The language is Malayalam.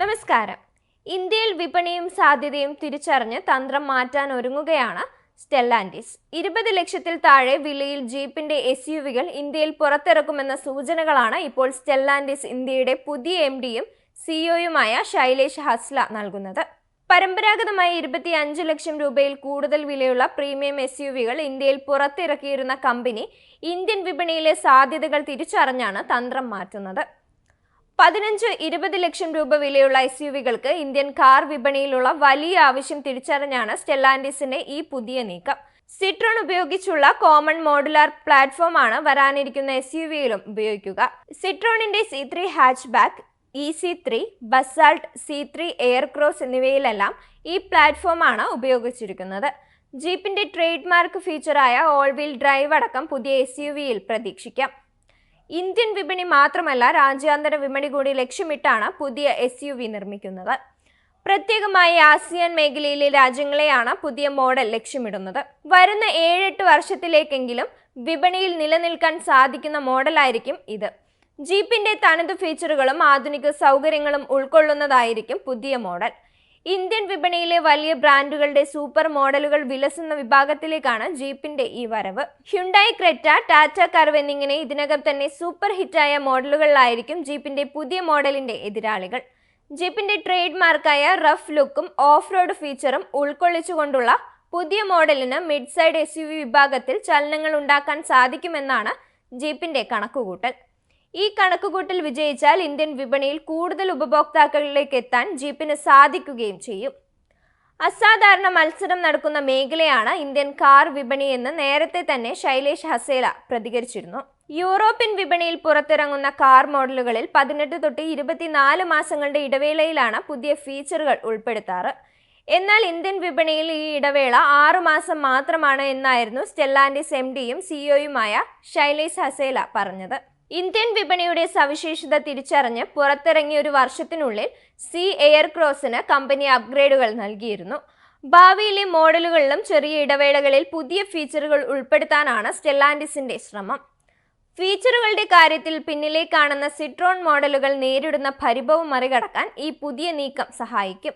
നമസ്കാരം. ഇന്ത്യയിൽ വിപണിയും സാധ്യതയും തിരിച്ചറിഞ്ഞ് തന്ത്രം മാറ്റാൻ ഒരുങ്ങുകയാണ് സ്റ്റെല്ലാൻഡിസ്. ഇരുപത് ലക്ഷത്തിൽ താഴെ വിലയിൽ ജീപ്പിന്റെ എസ് യു വികൾ ഇന്ത്യയിൽ പുറത്തിറക്കുമെന്ന സൂചനകളാണ് ഇപ്പോൾ സ്റ്റെല്ലാൻഡിസ് ഇന്ത്യയുടെ പുതിയ എം ഡിയും സിഇഒയുമായ ശൈലേഷ് ഹസ്ല നൽകുന്നത്. പരമ്പരാഗതമായി ഇരുപത്തി അഞ്ച് ലക്ഷം രൂപയിൽ കൂടുതൽ വിലയുള്ള പ്രീമിയം എസ് യു വികൾ ഇന്ത്യയിൽ പുറത്തിറക്കിയിരുന്ന കമ്പനി ഇന്ത്യൻ വിപണിയിലെ സാധ്യതകൾ തിരിച്ചറിഞ്ഞാണ് തന്ത്രം മാറ്റുന്നത്. പതിനഞ്ച് ഇരുപത് ലക്ഷം രൂപ വിലയുള്ള എസ് യു വികൾക്ക് ഇന്ത്യൻ കാർ വിപണിയിലുള്ള വലിയ ആവശ്യം തിരിച്ചറിഞ്ഞാണ് സ്റ്റെല്ലാൻഡിസിന്റെ ഈ പുതിയ നീക്കം. സിട്രോൺ ഉപയോഗിച്ചുള്ള കോമൺ മോഡുലാർ പ്ലാറ്റ്ഫോം ആണ് വരാനിരിക്കുന്ന എസ് യു വിയിലും ഉപയോഗിക്കുക. സിട്രോണിന്റെ C three hatchback E C three Basalt C three Aircross എന്നിവയിലെല്ലാം ഈ പ്ലാറ്റ്ഫോമാണ് ഉപയോഗിച്ചിരിക്കുന്നത്. ജീപ്പിന്റെ ട്രേഡ് മാർക്ക് ഫീച്ചറായ ഓൾ വീൽ ഡ്രൈവ് അടക്കം പുതിയ എസ് യു വിയിൽ പ്രതീക്ഷിക്കാം. ഇന്ത്യൻ വിപണി മാത്രമല്ല രാജ്യാന്തര വിപണി കൂടി ലക്ഷ്യമിട്ടാണ് പുതിയ എസ് യു വി നിർമ്മിക്കുന്നത്. പ്രത്യേകമായി ആസിയാൻ മേഖലയിലെ രാജ്യങ്ങളെയാണ് പുതിയ മോഡൽ ലക്ഷ്യമിടുന്നത്. വരുന്ന ഏഴെട്ട് വർഷത്തിലേക്കെങ്കിലും വിപണിയിൽ നിലനിൽക്കാൻ സാധിക്കുന്ന മോഡലായിരിക്കും ഇത്. ജീപ്പിന്റെ തനത് ഫീച്ചറുകളും ആധുനിക സൗകര്യങ്ങളും ഉൾക്കൊള്ളുന്നതായിരിക്കും പുതിയ മോഡൽ. ഇന്ത്യൻ വിപണിയിലെ വലിയ ബ്രാൻഡുകളുടെ സൂപ്പർ മോഡലുകൾ വിലസുന്ന വിഭാഗത്തിലേക്കാണ് ജീപ്പിന്റെ ഈ വരവ്. ഹ്യുണ്ടായി ക്രെറ്റ ടാറ്റ കർവ് എന്നിങ്ങനെ ഇതിനകം തന്നെ സൂപ്പർ ഹിറ്റായ മോഡലുകളിലായിരിക്കും ജീപ്പിന്റെ പുതിയ മോഡലിന്റെ എതിരാളികൾ. ജീപ്പിന്റെ ട്രേഡ് മാർക്കായ റഫ് ലുക്കും ഓഫ് റോഡ് ഫീച്ചറും ഉൾക്കൊള്ളിച്ചുകൊണ്ടുള്ള പുതിയ മോഡലിന് മിഡ് സൈഡ് എസ് വിഭാഗത്തിൽ ചലനങ്ങൾ ഉണ്ടാക്കാൻ സാധിക്കുമെന്നാണ് ജീപ്പിന്റെ കണക്കുകൂട്ടൽ. ഈ കണക്കുകൂട്ടൽ വിജയിച്ചാൽ ഇന്ത്യൻ വിപണിയിൽ കൂടുതൽ ഉപഭോക്താക്കളിലേക്ക് എത്താൻ ജീപ്പിന് സാധിക്കുകയും ചെയ്യും. അസാധാരണ മത്സരം നടക്കുന്ന മേഖലയാണ് ഇന്ത്യൻ കാർ വിപണി എന്ന് നേരത്തെ തന്നെ ശൈലേഷ് ഹസേല പ്രതികരിച്ചിരുന്നു. യൂറോപ്യൻ വിപണിയിൽ പുറത്തിറങ്ങുന്ന കാർ മോഡലുകളിൽ പതിനെട്ട് തൊട്ട് ഇരുപത്തിനാല് മാസങ്ങളുടെ ഇടവേളയിലാണ് പുതിയ ഫീച്ചറുകൾ ഉൾപ്പെടുത്താറ്. എന്നാൽ ഇന്ത്യൻ വിപണിയിൽ ഈ ഇടവേള ആറു മാസം മാത്രമാണ് എന്നായിരുന്നു സ്റ്റെല്ലാൻഡിസ് എം ഡിയും സിഇഒയുമായ ശൈലേഷ് ഹസേല പറഞ്ഞത്. ഇന്ത്യൻ വിപണിയുടെ സവിശേഷത തിരിച്ചറിഞ്ഞ് പുറത്തിറങ്ങിയ ഒരു വർഷത്തിനുള്ളിൽ സി എയർ ക്രോസിന് കമ്പനി അപ്ഗ്രേഡുകൾ നൽകിയിരുന്നു. ഭാവിയിലെ മോഡലുകളിലും ചെറിയ ഇടവേളകളിൽ പുതിയ ഫീച്ചറുകൾ ഉൾപ്പെടുത്താനാണ് സ്റ്റെല്ലാൻഡിസിന്റെ ശ്രമം. ഫീച്ചറുകളുടെ കാര്യത്തിൽ പിന്നിലെ കാണുന്ന സിട്രോൺ മോഡലുകൾ നേരിടുന്ന പരിഭവം മറികടക്കാൻ ഈ പുതിയ നീക്കം സഹായിക്കും.